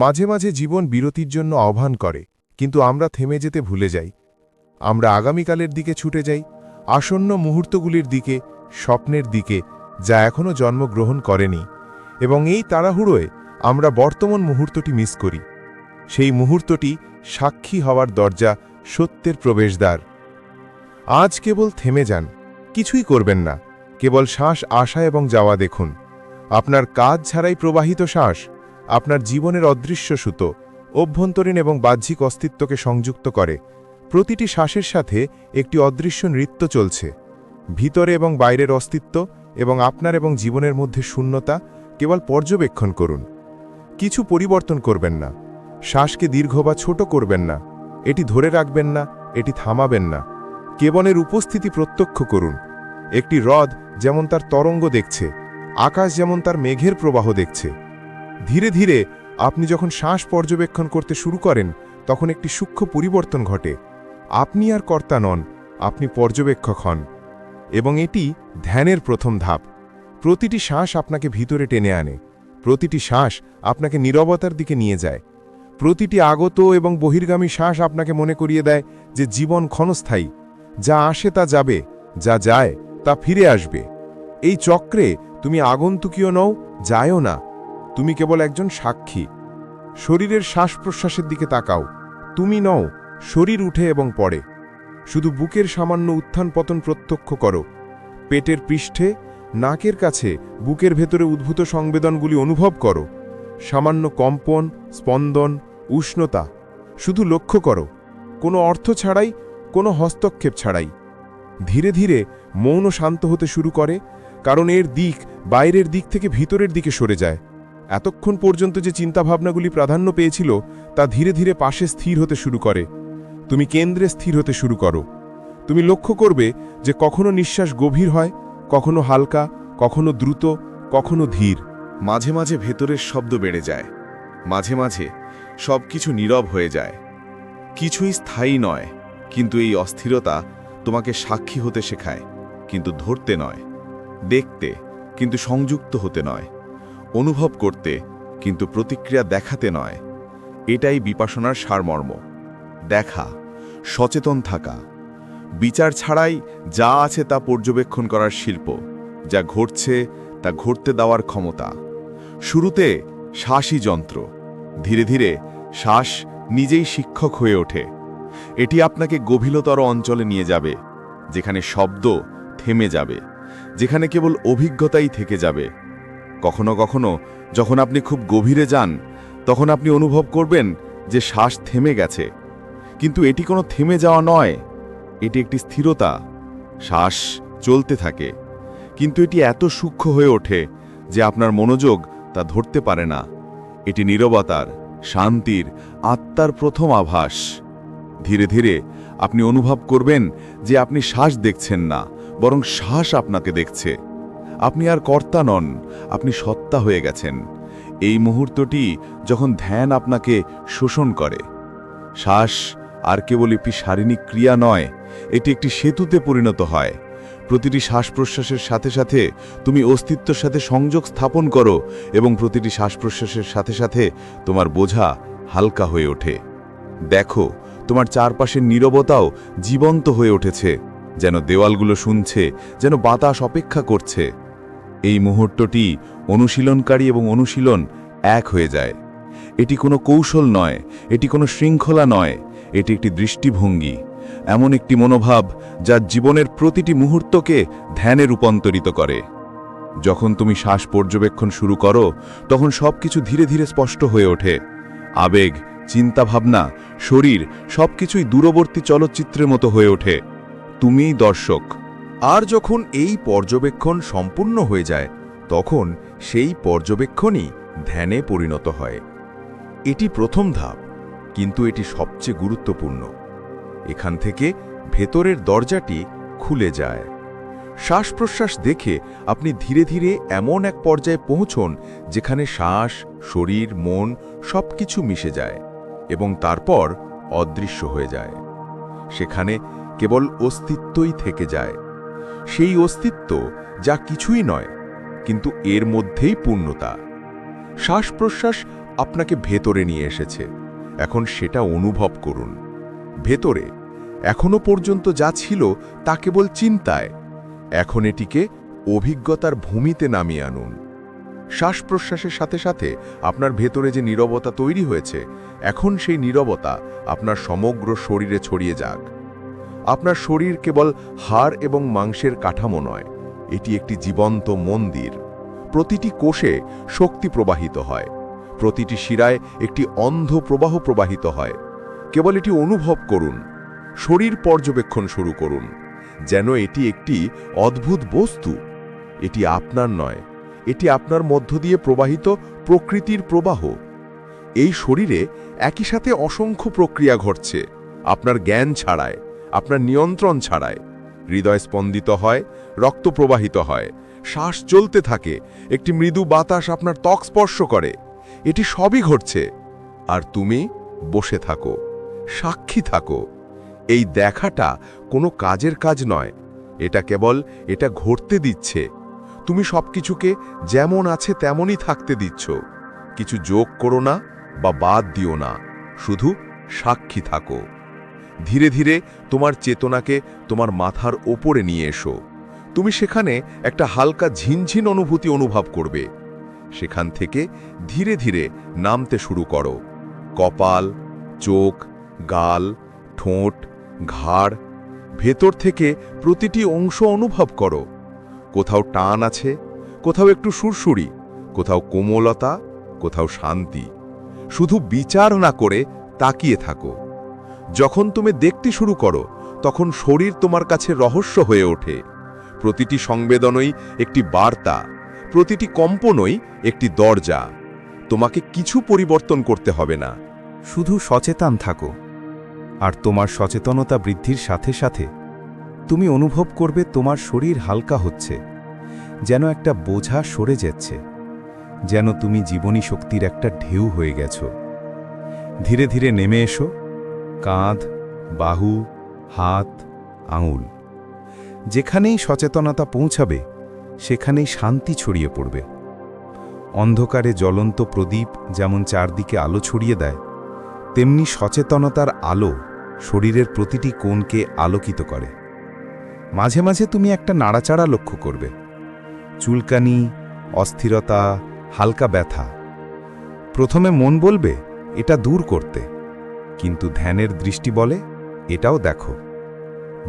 মাঝে মাঝে জীবন বিরতির জন্য আহ্বান করে, কিন্তু আমরা থেমে যেতে ভুলে যাই। আমরা আগামীকালের দিকে ছুটে যাই, আসন্ন মুহূর্তগুলির দিকে, স্বপ্নের দিকে, যা এখনও জন্মগ্রহণ করেনি। এবং এই তাড়াহুড়োয় আমরা বর্তমান মুহূর্তটি মিস করি। সেই মুহূর্তটি সাক্ষী হওয়ার দরজা, সত্যের প্রবেশদ্বার। আজ কেবল থেমে যান। কিছুই করবেন না। কেবল শ্বাস আসা এবং যাওয়া দেখুন। আপনার কাজ ছাড়াই প্রবাহিত শ্বাস। আপনার জীবনের অদৃশ্য সুতো, অভ্যন্তরীণ এবং বাহ্যিক অস্তিত্বকে সংযুক্ত করে। প্রতিটি শ্বাসের সাথে একটি অদৃশ্য নৃত্য চলছে। ভিতরে এবং বাইরের অস্তিত্ব এবং আপনার এবং জীবনের মধ্যে শূন্যতা কেবল পর্যবেক্ষণ করুন। কিছু পরিবর্তন করবেন না। শ্বাসকে দীর্ঘ বা ছোট করবেন না। এটি ধরে রাখবেন না, এটি থামাবেন না। কেবলের উপস্থিতি প্রত্যক্ষ করুন। একটি হ্রদ যেমন তার তরঙ্গ দেখছে, আকাশ যেমন তার মেঘের প্রবাহ দেখছে। ধীরে ধীরে আপনি যখন শ্বাস পর্যবেক্ষণ করতে শুরু করেন, তখন একটি সূক্ষ্ম পরিবর্তন ঘটে। আপনি আর কর্তা নন, আপনি পর্যবেক্ষক হন। এবং এটি ধ্যানের প্রথম ধাপ। প্রতিটি শ্বাস আপনাকে ভিতরে টেনে আনে। প্রতিটি শ্বাস আপনাকে নীরবতার দিকে নিয়ে যায়। প্রতিটি আগত এবং বহির্গামী শ্বাস আপনাকে মনে করিয়ে দেয় যে জীবন ক্ষণস্থায়ী। যা আসে তা যাবে, যা যায় তা ফিরে আসবে। এই চক্রে তুমি আগন্তুকীয় নও, যায়ও না। তুমি কেবল একজন সাক্ষী। শরীরের শ্বাস প্রশ্বাসের দিকে তাকাও। তুমি নও, শরীর উঠে এবং পড়ে। শুধু বুকের সামান্য উত্থান পতন প্রত্যক্ষ করো। পেটের পৃষ্ঠে, নাকের কাছে, বুকের ভেতরে উদ্ভূত সংবেদনগুলি অনুভব করো। সামান্য কম্পন, স্পন্দন, উষ্ণতা, শুধু লক্ষ্য করো। কোনো অর্থ ছাড়াই, কোনো হস্তক্ষেপ ছাড়াই। ধীরে ধীরে মৌন শান্ত হতে শুরু করে, কারণ এর দিক বাইরের দিক থেকে ভিতরের দিকে সরে যায়। এতক্ষণ পর্যন্ত যে চিন্তাভাবনাগুলি প্রাধান্য পেয়েছিল, তা ধীরে ধীরে পাশে স্থির হতে শুরু করে। তুমি কেন্দ্রে স্থির হতে শুরু করো। তুমি লক্ষ্য করবে যে কখনো নিঃশ্বাস গভীর হয়, কখনো হালকা, কখনো দ্রুত, কখনো ধীর। মাঝে মাঝে ভেতরের শব্দ বেড়ে যায়। মাঝে মাঝে সব কিছু নীরব হয়ে যায়। কিছুই স্থায়ী নয়, কিন্তু এই অস্থিরতা তোমাকে সাক্ষী হতে শেখায়, কিন্তু ধরতে নয়, দেখতে, কিন্তু সংযুক্ত হতে নয়। অনুভব করতে, কিন্তু প্রতিক্রিয়া দেখাতে নয়। এটাই বিপাসনার সারমর্ম। দেখা, সচেতন থাকা। বিচার ছাড়াই যা আছে তা পর্যবেক্ষণ করার শিল্প, যা ঘটছে তা ঘটতে দেওয়ার ক্ষমতা। শুরুতে শ্বাসই যন্ত্র। ধীরে ধীরে শ্বাস নিজেই শিক্ষক হয়ে ওঠে। এটি আপনাকে গভীরতর অঞ্চলে নিয়ে যাবে, যেখানে শব্দ থেমে যাবে, যেখানে কেবল অভিজ্ঞতাই থেকে যাবে। কখনো কখনো যখন আপনি খুব গভীরে যান, তখন আপনি অনুভব করবেন যে শ্বাস থেমে গেছে। কিন্তু এটি কোনো থেমে যাওয়া নয়, এটি একটি স্থিরতা, শ্বাস চলতে থাকে। কিন্তু এটি এত সূক্ষ্ম হয়ে ওঠে যে আপনার মনোযোগ তা ধরতে পারে না। এটি নীরবতার, শান্তির, আত্মার প্রথম আভাস। ধীরে ধীরে আপনি অনুভব করবেন যে আপনি শ্বাস দেখছেন না, বরং শ্বাস আপনাকে দেখছে। আপনি আর কর্তা নন, আপনি সত্তা হয়ে গেছেন। এই মুহূর্তটি যখন ধ্যান আপনাকে শোষণ করে, শ্বাস আর কেবল একটি শারীরিক ক্রিয়া নয়, এটি একটি সেতুতে পরিণত হয়। প্রতিটি শ্বাস প্রশ্বাসের সাথে সাথে তুমি অস্তিত্বের সাথে সংযোগ স্থাপন করো এবং প্রতিটি শ্বাস প্রশ্বাসের সাথে সাথে তোমার বোঝা হালকা হয়ে ওঠে। দেখো, তোমার চারপাশের নীরবতাও জীবন্ত হয়ে উঠেছে, যেন দেওয়ালগুলো শুনছে, যেন বাতাস অপেক্ষা করছে। এই মুহূর্তটি অনুশীলনকারী এবং অনুশীলন এক হয়ে যায়। এটি কোনো কৌশল নয়, এটি কোনো শৃঙ্খলা নয়, এটি একটি দৃষ্টিভঙ্গি, এমন একটি মনোভাব যা জীবনের প্রতিটি মুহূর্তকে ধ্যানে রূপান্তরিত করে। যখন তুমি শ্বাস পর্যবেক্ষণ শুরু করো, তখন সবকিছু ধীরে ধীরে স্পষ্ট হয়ে ওঠে। আবেগ, চিন্তাভাবনা, শরীর সবকিছুই দূরবর্তী চলচ্চিত্রের মতো হয়ে ওঠে। তুমিই দর্শক। আর যখন এই পর্যবেক্ষণ সম্পূর্ণ হয়ে যায়, তখন সেই পর্যবেক্ষণই ধ্যানে পরিণত হয়। এটি প্রথম ধাপ, কিন্তু এটি সবচেয়ে গুরুত্বপূর্ণ। এখান থেকে ভেতরের দরজাটি খুলে যায়। শ্বাস প্রশ্বাস দেখে আপনি ধীরে ধীরে এমন এক পর্যায়ে পৌঁছন, যেখানে শ্বাস, শরীর, মন সবকিছু মিশে যায় এবং তারপর অদৃশ্য হয়ে যায়। সেখানে কেবল অস্তিত্বই থেকে যায়। সেই অস্তিত্ব যা কিছুই নয়, কিন্তু এর মধ্যেই পূর্ণতা। শ্বাস প্রশ্বাস আপনাকে ভেতরে নিয়ে এসেছে। এখন সেটা অনুভব করুন। ভেতরে, এখনও পর্যন্ত যা ছিল তা কেবল চিন্তায়। এখন এটিকে অভিজ্ঞতার ভূমিতে নামিয়ে আনুন। শ্বাস প্রশ্বাসের সাথে সাথে আপনার ভেতরে যে নীরবতা তৈরি হয়েছে, এখন সেই নীরবতা আপনার সমগ্র শরীরে ছড়িয়ে যাক। আপনার শরীর কেবল হাড় এবং মাংসের কাঠামো নয়, এটি একটি জীবন্ত মন্দির। প্রতিটি কোষে শক্তি প্রবাহিত হয়, প্রতিটি শিরায় একটি অন্ধ প্রবাহ প্রবাহিত হয়। কেবল এটি অনুভব করুন, শরীর পর্যবেক্ষণ শুরু করুন, যেন এটি একটি অদ্ভুত বস্তু। এটি আপনার নয়, এটি আপনার মধ্য দিয়ে প্রবাহিত প্রকৃতির প্রবাহ। এই শরীরে একই সাথে অসংখ্য প্রক্রিয়া ঘটছে, আপনার জ্ঞান ছাড়ায়। আপনার নিয়ন্ত্রণ ছাড়ায়। হৃদয় স্পন্দিত হয়, রক্ত প্রবাহিত হয়। শ্বাস চলতে থাকে, একটি মৃদু বাতাস আপনার ত্বক স্পর্শ করে। এটি সবই ঘটছে। আর তুমি বসে থাকো, সাক্ষী থাকো। এই দেখাটা কোনো কাজের কাজ নয়। এটা কেবল এটা ঘটতে দিচ্ছে। তুমি সবকিছুকে যেমন আছে তেমনই থাকতে দিচ্ছ। কিছু যোগ করো না বা বাদ দিও না। শুধু সাক্ষী থাকো। ধীরে ধীরে তোমার চেতনাকে তোমার মাথার ওপরে নিয়ে এসো। তুমি সেখানে একটা হালকা ঝিনঝিন অনুভূতি অনুভব করবে। সেখান থেকে ধীরে ধীরে নামতে শুরু করো। কপাল, চোখ, গাল, ঠোঁট, ঘাড়, ভেতর থেকে প্রতিটি অংশ অনুভব করো। কোথাও টান আছে, কোথাও একটু সুরসুরি, কোথাও কোমলতা, কোথাও শান্তি। শুধু বিচার না করে তাকিয়ে থাকো। যখন তুমি দেখতে শুরু করো, তখন শরীর তোমার কাছে রহস্য হয়ে ওঠে। প্রতিটি সংবেদনই একটি বার্তা, প্রতিটি কম্পনই একটি দরজা। তোমাকে কিছু পরিবর্তন করতে হবে না, শুধু সচেতন থাকো। আর তোমার সচেতনতা বৃদ্ধির সাথে সাথে তুমি অনুভব করবে তোমার শরীর হালকা হচ্ছে, যেন একটা বোঝা সরে যাচ্ছে, যেন তুমি জীবনী শক্তির একটা ঢেউ হয়ে গেছো। ধীরে ধীরে নেমে এসো কাঁধ, বাহু, হাত, আঙুল। যেখানেই সচেতনতা পৌঁছাবে, সেখানেই শান্তি ছড়িয়ে পড়বে। অন্ধকারে জ্বলন্ত প্রদীপ যেমন চারদিকে আলো ছড়িয়ে দেয়, তেমনি সচেতনতার আলো শরীরের প্রতিটি কোণকে আলোকিত করে। মাঝে মাঝে তুমি একটা নাড়াচাড়া লক্ষ্য করবে। চুলকানি, অস্থিরতা, হালকা ব্যথা। প্রথমে মন বলবে, এটা দূর করতে। কিন্তু ধ্যানের দৃষ্টি বলে, এটাও দেখো।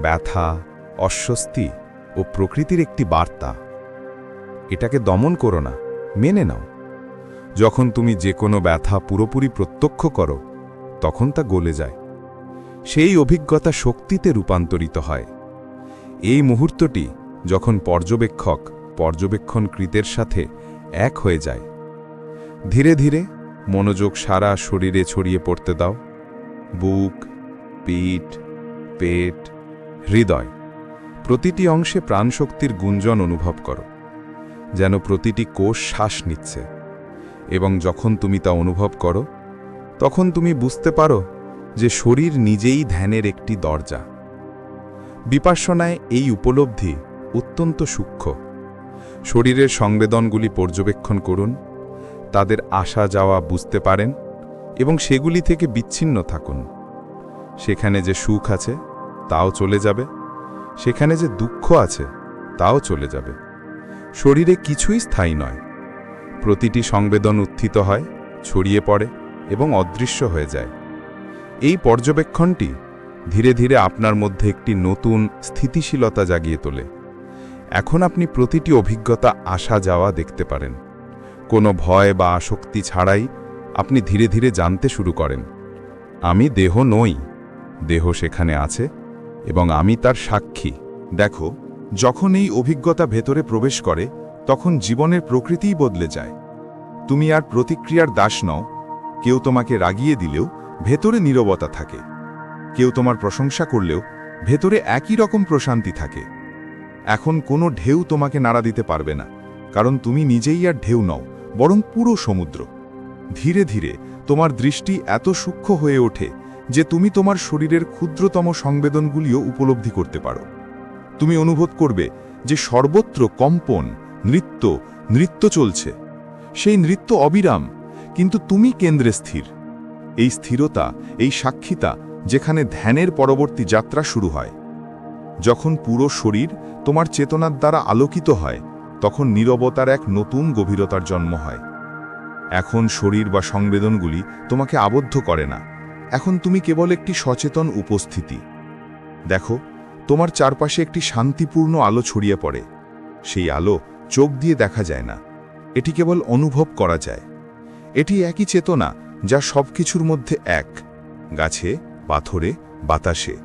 ব্যথা, অস্বস্তি ও প্রকৃতির একটি বার্তা। এটাকে দমন করো না, মেনে নাও। যখন তুমি যে কোনো ব্যথা পুরোপুরি প্রত্যক্ষ করো, তখন তা গলে যায়। সেই অভিজ্ঞতা শক্তিতে রূপান্তরিত হয়। এই মুহূর্তটি যখন পর্যবেক্ষক, পর্যবেক্ষণকৃতের সাথে এক হয়ে যায়। ধীরে ধীরে মনোযোগ সারা শরীরে ছড়িয়ে পড়তে দাও। বুক, পিঠ, পেট, হৃদয়। প্রতিটি অংশে প্রাণশক্তির গুঞ্জন অনুভব করো, যেন প্রতিটি কোষ শ্বাস নিচ্ছে। এবং যখন তুমি তা অনুভব করো, তখন তুমি বুঝতে পারো যে শরীর নিজেই ধ্যানের একটি দরজা। বিপাসনায় এই উপলব্ধি অত্যন্ত সূক্ষ্ম। শরীরের সংবেদনগুলি পর্যবেক্ষণ করুন, তাদের আসা যাওয়া বুঝতে পারেন এবং সেগুলি থেকে বিচ্ছিন্ন থাকুন। সেখানে যে সুখ আছে, তাও চলে যাবে। সেখানে যে দুঃখ আছে, তাও চলে যাবে। শরীরে কিছুই স্থায়ী নয়। প্রতিটি সংবেদন উত্থিত হয়, ছড়িয়ে পড়ে এবং অদৃশ্য হয়ে যায়। এই পর্যবেক্ষণটি ধীরে ধীরে আপনার মধ্যে একটি নতুন স্থিতিশীলতা জাগিয়ে তোলে। এখন আপনি প্রতিটি অভিজ্ঞতা আসা যাওয়া দেখতে পারেন। কোনো ভয় বা আসক্তি ছাড়াই আপনি ধীরে ধীরে জানতে শুরু করেন। আমি দেহ নই, দেহ সেখানে আছে এবং আমি তার সাক্ষী। দেখো, যখন এই অভিজ্ঞতা ভেতরে প্রবেশ করে, তখন জীবনের প্রকৃতিই বদলে যায়। তুমি আর প্রতিক্রিয়ার দাস নও, কেউ তোমাকে রাগিয়ে দিলেও ভেতরে নীরবতা থাকে। কেউ তোমার প্রশংসা করলেও ভেতরে একই রকম প্রশান্তি থাকে। এখন কোনো ঢেউ তোমাকে নাড়া দিতে পারবে না, কারণ তুমি নিজেই আর ঢেউ নও, বরং পুরো সমুদ্র। ধীরে ধীরে তোমার দৃষ্টি এত সূক্ষ্ম হয়ে ওঠে যে তুমি তোমার শরীরের ক্ষুদ্রতম সংবেদনগুলিও উপলব্ধি করতে পারো। তুমি অনুভব করবে যে সর্বত্র কম্পন, নৃত্য নৃত্য চলছে। সেই নৃত্য অবিরাম, কিন্তু তুমি কেন্দ্রে স্থির। এই স্থিরতা, এই সাক্ষিতা, যেখানে ধ্যানের পরবর্তী যাত্রা শুরু হয়। যখন পুরো শরীর তোমার চেতনার দ্বারা আলোকিত হয়, তখন নীরবতার এক নতুন গভীরতার জন্ম হয়। এখন শরীর বা সংবেদনগুলি তোমাকে আবদ্ধ করে না। এখন তুমি কেবল একটি সচেতন উপস্থিতি। দেখো, তোমার চারপাশে একটি শান্তিপূর্ণ আলো ছড়িয়ে পড়ে। সেই আলো চোখ দিয়ে দেখা যায় না। এটি কেবল অনুভব করা যায়। এটি একই চেতনা যা সবকিছুর মধ্যে এক। গাছে, পাথরে, বাতাসে।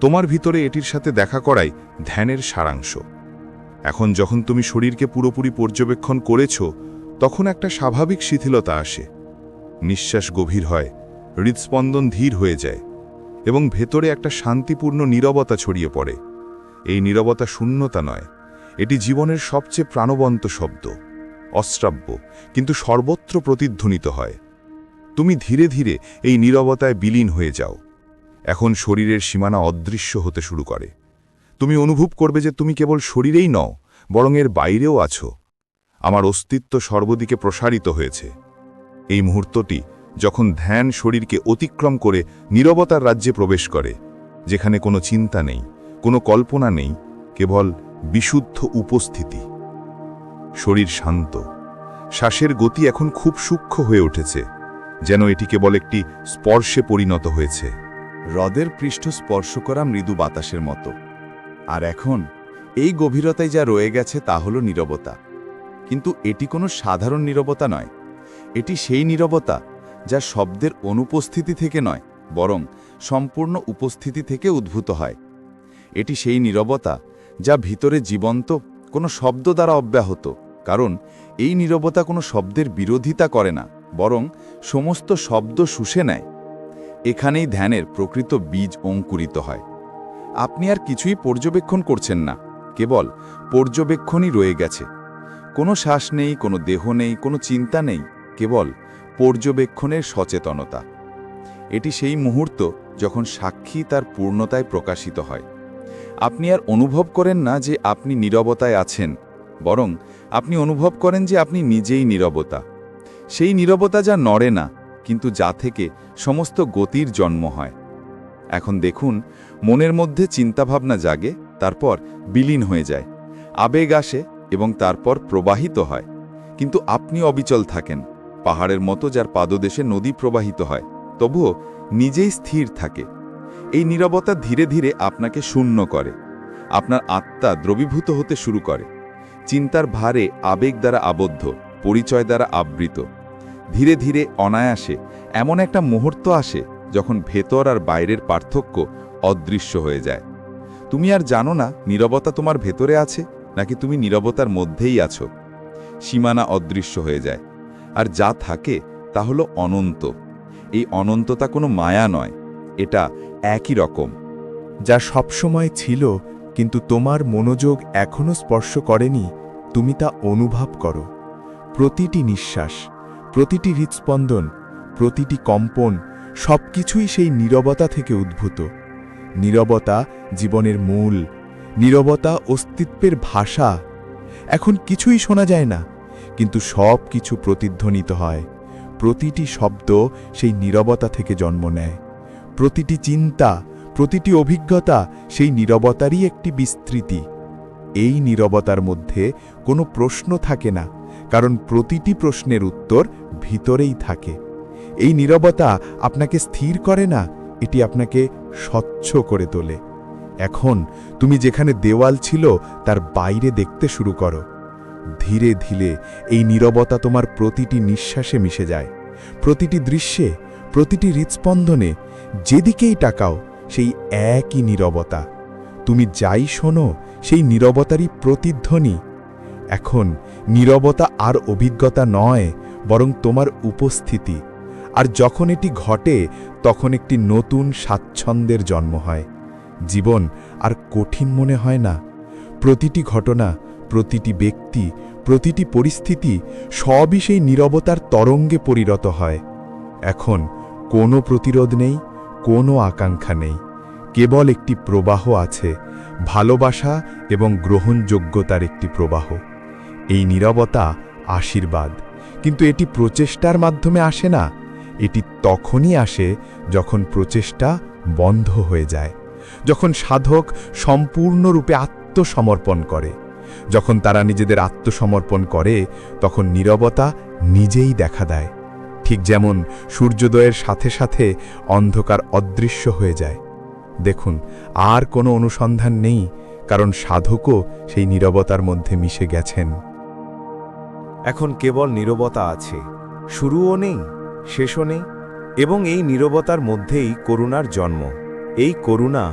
তোমার ভিতরে এটির সাথে দেখা করাই ধ্যানের সারাংশ। এখন যখন তুমি শরীরকে পুরোপুরি পর্যবেক্ষণ করেছ তখন একটা স্বাভাবিক শিথিলতা আসে। নিঃশ্বাস গভীর হয়, হৃদস্পন্দন ধীর হয়ে যায় এবং ভেতরে একটা শান্তিপূর্ণ নীরবতা ছড়িয়ে পড়ে। এই নীরবতা শূন্যতা নয়, এটি জীবনের সবচেয়ে প্রাণবন্ত শব্দ, অশ্রাব্য, কিন্তু সর্বত্র প্রতিধ্বনিত হয়। তুমি ধীরে ধীরে এই নীরবতায় বিলীন হয়ে যাও। এখন শরীরের সীমানা অদৃশ্য হতে শুরু করে। তুমি অনুভব করবে যে তুমি কেবল শরীরেই নও, বরং এর বাইরেও আছো। আমার অস্তিত্ব সর্বদিকে প্রসারিত হয়েছে। এই মুহূর্তটি যখন ধ্যান শরীরকে অতিক্রম করে নীরবতার রাজ্যে প্রবেশ করে, যেখানে কোনো চিন্তা নেই, কোনো কল্পনা নেই, কেবল বিশুদ্ধ উপস্থিতি। শরীর শান্ত। শ্বাসের গতি এখন খুব সূক্ষ্ম হয়ে উঠেছে, যেন এটি কেবল একটি স্পর্শে পরিণত হয়েছে। হ্রদের পৃষ্ঠ স্পর্শ করা মৃদু বাতাসের মতো। আর এখন, এই গভীরতায় যা রয়ে গেছে তা হল নীরবতা। কিন্তু এটি কোনো সাধারণ নীরবতা নয়। এটি সেই নীরবতা যা শব্দের অনুপস্থিতি থেকে নয়, বরং সম্পূর্ণ উপস্থিতি থেকে উদ্ভূত হয়। এটি সেই নীরবতা যা ভিতরে জীবন্ত, কোনো শব্দ দ্বারা অব্যাহত, কারণ এই নীরবতা কোনো শব্দের বিরোধিতা করে না, বরং সমস্ত শব্দ শুষে নেয়। এখানেই ধ্যানের প্রকৃত বীজ অঙ্কুরিত হয়। আপনি আর কিছুই পর্যবেক্ষণ করছেন না, কেবল পর্যবেক্ষণই রয়ে গেছে। কোনো শ্বাস নেই, কোনো দেহ নেই, কোনো চিন্তা নেই, কেবল পর্যবেক্ষণের সচেতনতা। এটি সেই মুহূর্ত যখন সাক্ষী তার পূর্ণতায় প্রকাশিত হয়। আপনি আর অনুভব করেন না যে আপনি নীরবতায় আছেন, বরং আপনি অনুভব করেন যে আপনি নিজেই নীরবতা। সেই নীরবতা যা নড়ে না, কিন্তু যা থেকে সমস্ত গতির জন্ম হয়। এখন দেখুন, মনের মধ্যে চিন্তাভাবনা জাগে, তারপর বিলীন হয়ে যায়। আবেগ আসে এবং তারপর প্রবাহিত হয়। কিন্তু আপনি অবিচল থাকেন। পাহাড়ের মতো যার পাদদেশে নদী প্রবাহিত হয়, তবুও নিজেই স্থির থাকে। এই নীরবতা ধীরে ধীরে আপনাকে শূন্য করে। আপনার আত্মা দ্রবীভূত হতে শুরু করে। চিন্তার ভারে আবেগ দ্বারা আবদ্ধ, পরিচয় দ্বারা আবৃত। ধীরে ধীরে অনায়াসে এমন একটা মুহূর্ত আসে যখন ভেতর আর বাইরের পার্থক্য অদৃশ্য হয়ে যায়। তুমি আর জানো না নীরবতা তোমার ভেতরে আছে? নাকি তুমি নীরবতার মধ্যেই আছো? সীমানা অদৃশ্য হয়ে যায়। আর যা থাকে তা হলো অনন্ত। এই অনন্ততা কোনো মায়া নয়, এটা একই রকম। যা সবসময় ছিল, কিন্তু তোমার মনোযোগ এখনও স্পর্শ করেনি, তুমি তা অনুভব করো। প্রতিটি নিঃশ্বাস, প্রতিটি হৃৎস্পন্দন, প্রতিটি কম্পন, সবকিছুই সেই নীরবতা থেকে উদ্ভূত। নীরবতা জীবনের মূল নীরবতা অস্তিত্বের ভাষা। এখন কিছুই শোনা যায় না, কিন্তু সব কিছু প্রতিধ্বনিত হয়। প্রতিটি শব্দ সেই নীরবতা থেকে জন্ম নেয়। প্রতিটি চিন্তা, প্রতিটি অভিজ্ঞতা সেই নীরবতারই একটি বিস্তৃতি। এই নীরবতার মধ্যে কোনো প্রশ্ন থাকে না, কারণ প্রতিটি প্রশ্নের উত্তর ভিতরেই থাকে। এই নীরবতা আপনাকে স্থির করে না, এটি আপনাকে স্বচ্ছ করে তোলে। এখন তুমি যেখানে দেওয়াল ছিল, তার বাইরে দেখতে শুরু করো। ধীরে ধীরে এই নীরবতা তোমার প্রতিটি নিঃশ্বাসে মিশে যায়। প্রতিটি দৃশ্যে, প্রতিটি হৃৎস্পন্দনে যেদিকেই টাকাও সেই একই নীরবতা। তুমি যাই শোনো, সেই নীরবতারই প্রতিধ্বনি। এখন নীরবতা আর অভিজ্ঞতা নয়, বরং তোমার উপস্থিতি। আর যখন এটি ঘটে, তখন একটি নতুন স্বাচ্ছন্দ্যের জন্ম হয়। জীবন আর কঠিন মনে হয় না। প্রতিটি ঘটনা, প্রতিটি ব্যক্তি, প্রতিটি পরিস্থিতি সবই সেই নীরবতার তরঙ্গে পরিণত হয়। এখন কোনো প্রতিরোধ নেই, কোনো আকাঙ্ক্ষা নেই। কেবল একটি প্রবাহ আছে, ভালোবাসা এবং গ্রহণযোগ্যতার একটি প্রবাহ। এই নীরবতা আশীর্বাদ। কিন্তু এটি প্রচেষ্টার মাধ্যমে আসে না। এটি তখনই আসে যখন প্রচেষ্টা বন্ধ হয়ে যায়। যখন সাধক সম্পূর্ণরূপে আত্মসমর্পণ করে, যখন তারা নিজেদের আত্মসমর্পণ করে, তখন নীরবতা নিজেই দেখা দেয়। ঠিক যেমন সূর্যোদয়ের সাথে সাথে অন্ধকার অদৃশ্য হয়ে যায়। দেখুন, আর কোনো অনুসন্ধান নেই, কারণ সাধকও সেই নীরবতার মধ্যে মিশে গেছেন। এখন কেবল নীরবতা আছে, শুরুও নেই, শেষও নেই, এবং এই নীরবতার মধ্যেই করুণার জন্ম। এই করুণা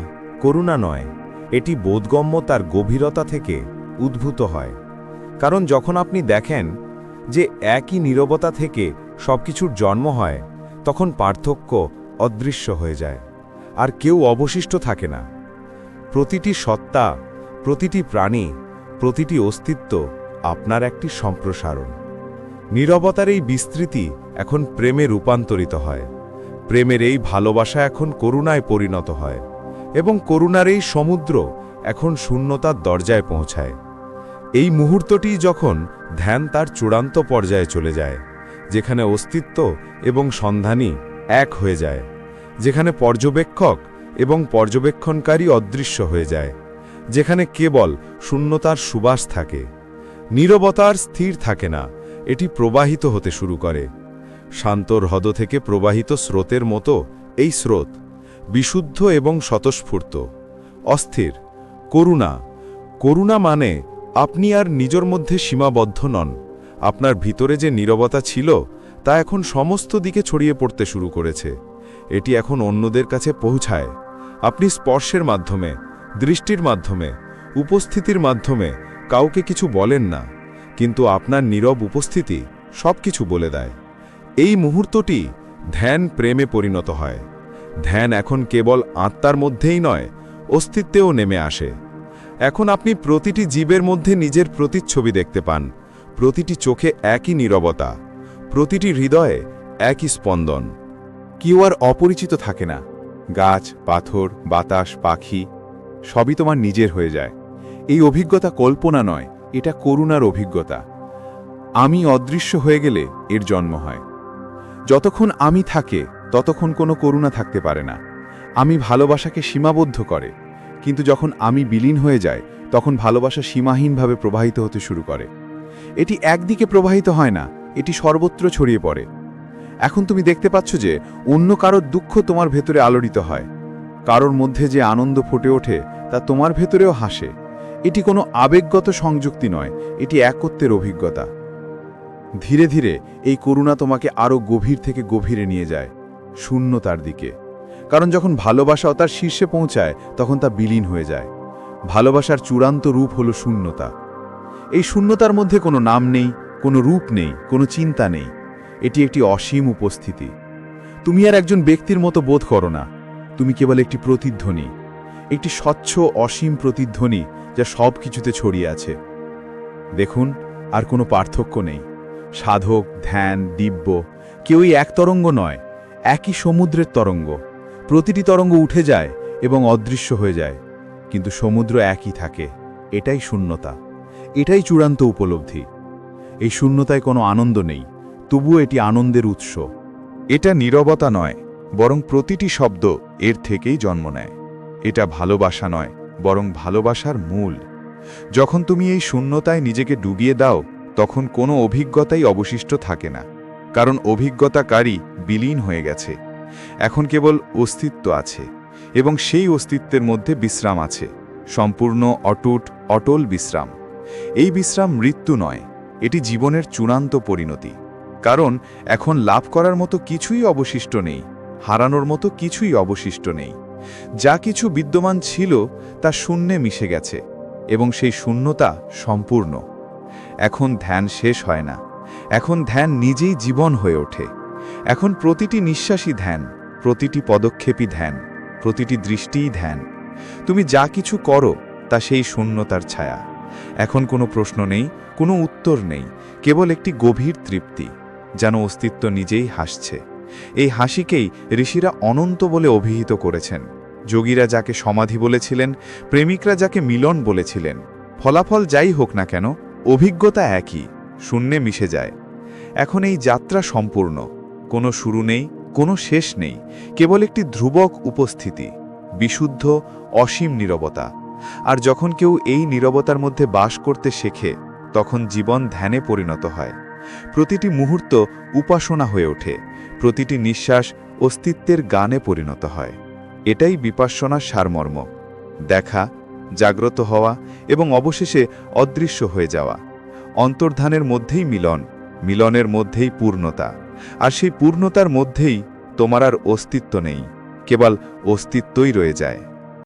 করুণা নয়, এটি বোধগম্যতার গভীরতা থেকে উদ্ভূত হয়। কারণ যখন আপনি দেখেন যে একই নীরবতা থেকে সবকিছুর জন্ম হয়, তখন পার্থক্য অদৃশ্য হয়ে যায়, আর কেউ অবশিষ্ট থাকে না। প্রতিটি সত্তা, প্রতিটি প্রাণী, প্রতিটি অস্তিত্ব আপনার একটি সম্প্রসারণ। নীরবতার এই বিস্তৃতি এখন প্রেমে রূপান্তরিত হয়। প্রেমের এই ভালোবাসা এখন করুণায় পরিণত হয় এবং করুণার এই সমুদ্র এখন শূন্যতার দরজায় পৌঁছায়। এই মুহূর্তটি যখন ধ্যান তার চূড়ান্ত পর্যায়ে চলে যায়, যেখানে অস্তিত্ব এবং সন্ধানী এক হয়ে যায়, যেখানে পর্যবেক্ষক এবং পর্যবেক্ষণকারী অদৃশ্য হয়ে যায়, যেখানে কেবল শূন্যতার সুবাস থাকে, নীরবতার স্থির থাকে না, এটি প্রবাহিত হতে শুরু করে। শান্তর হ্রদ থেকে প্রবাহিত স্রোতের মতো এই স্রোত বিশুদ্ধ এবং স্বতঃস্ফূর্ত। অস্থির, করুণা। করুণা মানে আপনি আর নিজের মধ্যে সীমাবদ্ধ নন। আপনার ভিতরে যে নীরবতা ছিল, তা এখন সমস্ত দিকে ছড়িয়ে পড়তে শুরু করেছে। এটি এখন অন্যদের কাছে পৌঁছায়। আপনি স্পর্শের মাধ্যমে, দৃষ্টির মাধ্যমে, উপস্থিতির মাধ্যমে কাউকে কিছু বলেন না, কিন্তু আপনার নীরব উপস্থিতি সব কিছু বলে দেয়। এই মুহূর্তটি ধ্যান প্রেমে পরিণত হয়। ধ্যান এখন কেবল আত্মার মধ্যেই নয়, অস্তিত্বেও নেমে আসে। এখন আপনি প্রতিটি জীবের মধ্যে নিজের প্রতিচ্ছবি দেখতে পান। প্রতিটি চোখে একই নীরবতা, প্রতিটি হৃদয়ে একই স্পন্দন। কেউ আর অপরিচিত থাকে না। গাছ, পাথর, বাতাস, পাখি, সবই তোমার নিজের হয়ে যায়। এই অভিজ্ঞতা কল্পনা নয়, এটা করুণার অভিজ্ঞতা। আমি অদৃশ্য হয়ে গেলে এর জন্ম হয়। যতক্ষণ আমি থাকে, ততক্ষণ কোনো করুণা থাকতে পারে না। আমি ভালোবাসাকে সীমাবদ্ধ করে, কিন্তু যখন আমি বিলীন হয়ে যায় তখন ভালোবাসা সীমাহীনভাবে প্রবাহিত হতে শুরু করে। এটি একদিকে প্রবাহিত হয় না, এটি সর্বত্র ছড়িয়ে পড়ে। এখন তুমি দেখতে পাচ্ছ যে, অন্য কারোর দুঃখ তোমার ভেতরে আলোড়িত হয়। কারোর মধ্যে যে আনন্দ ফুটে ওঠে, তা তোমার ভেতরেও হাসে। এটি কোনো আবেগগত সংযুক্তি নয়, এটি একত্বের অভিজ্ঞতা। ধীরে ধীরে এই করুণা তোমাকে আরও গভীর থেকে গভীরে নিয়ে যায়, শূন্যতার দিকে। কারণ যখন ভালোবাসাও তার শীর্ষে পৌঁছায়, তখন তা বিলীন হয়ে যায়। ভালোবাসার চূড়ান্ত রূপ হলো শূন্যতা। এই শূন্যতার মধ্যে কোনো নাম নেই, কোনো রূপ নেই, কোনো চিন্তা নেই। এটি একটি অসীম উপস্থিতি। তুমি আর একজন ব্যক্তির মতো বোধ করো না। তুমি কেবল একটি প্রতিধ্বনি, একটি স্বচ্ছ অসীম প্রতিধ্বনি যা সব কিছুতে ছড়িয়ে আছে। দেখুন, আর কোনো পার্থক্য নেই। সাধক, ধ্যান, দিব্য, কেউই এক তরঙ্গ নয়, একই সমুদ্রের তরঙ্গ। প্রতিটি তরঙ্গ উঠে যায় এবং অদৃশ্য হয়ে যায়, কিন্তু সমুদ্র একই থাকে, এটাই শূন্যতা, এটাই চূড়ান্ত উপলব্ধি। এই শূন্যতায় কোনো আনন্দ নেই, তবুও এটি আনন্দের উৎস। এটা নীরবতা নয়, বরং প্রতিটি শব্দ এর থেকেই জন্ম নেয়। এটা ভালোবাসা নয়, বরং ভালোবাসার মূল। যখন তুমি এই শূন্যতায় নিজেকে ডুবিয়ে দাও তখন কোনো অভিজ্ঞতাই অবশিষ্ট থাকে না, কারণ অভিজ্ঞতাকারী বিলীন হয়ে গেছে। এখন কেবল অস্তিত্ব আছে এবং সেই অস্তিত্বের মধ্যে বিশ্রাম আছে, সম্পূর্ণ, অটুট, অটল বিশ্রাম। এই বিশ্রাম মৃত্যু নয়, এটি জীবনের চূড়ান্ত পরিণতি। কারণ এখন লাভ করার মতো কিছুই অবশিষ্ট নেই, হারানোর মতো কিছুই অবশিষ্ট নেই। যা কিছু বিদ্যমান ছিল তা শূন্যে মিশে গেছে এবং সেই শূন্যতা সম্পূর্ণ। এখন ধ্যান শেষ হয় না। এখন ধ্যান নিজেই জীবন হয়ে ওঠে। এখন প্রতিটি নিঃশ্বাসই ধ্যান, প্রতিটি পদক্ষেপই ধ্যান, প্রতিটি দৃষ্টিই ধ্যান। তুমি যা কিছু করো, তা সেই শূন্যতার ছায়া। এখন কোনো প্রশ্ন নেই, কোনো উত্তর নেই, কেবল একটি গভীর তৃপ্তি, যেন অস্তিত্ব নিজেই হাসছে। এই হাসিকেই ঋষিরা অনন্ত বলে অভিহিত করেছেন। যোগীরা যাকে সমাধি বলেছিলেন, প্রেমিকরা যাকে মিলন বলেছিলেন। ফলাফল যাই হোক না কেন অভিজ্ঞতা একই, শূন্যে মিশে যায়। এখন এই যাত্রা সম্পূর্ণ। কোনো শুরু নেই, কোনো শেষ নেই, কেবল একটি ধ্রুবক উপস্থিতি, বিশুদ্ধ, অসীম নীরবতা। আর যখন কেউ এই নীরবতার মধ্যে বাস করতে শেখে, তখন জীবন ধ্যানে পরিণত হয়। প্রতিটি মুহূর্ত উপাসনা হয়ে ওঠে, প্রতিটি নিঃশ্বাস অস্তিত্বের গানে পরিণত হয়। এটাই বিপাসনার সারমর্ম। দেখা জাগ্রত হওয়া এবং অবশেষে অদৃশ্য হয়ে যাওয়া। অন্তর্ধানের মধ্যেই মিলন, মিলনের মধ্যেই পূর্ণতা। আর সেই পূর্ণতার মধ্যেই তোমার আর অস্তিত্ব নেই, কেবল অস্তিত্বই রয়ে যায়।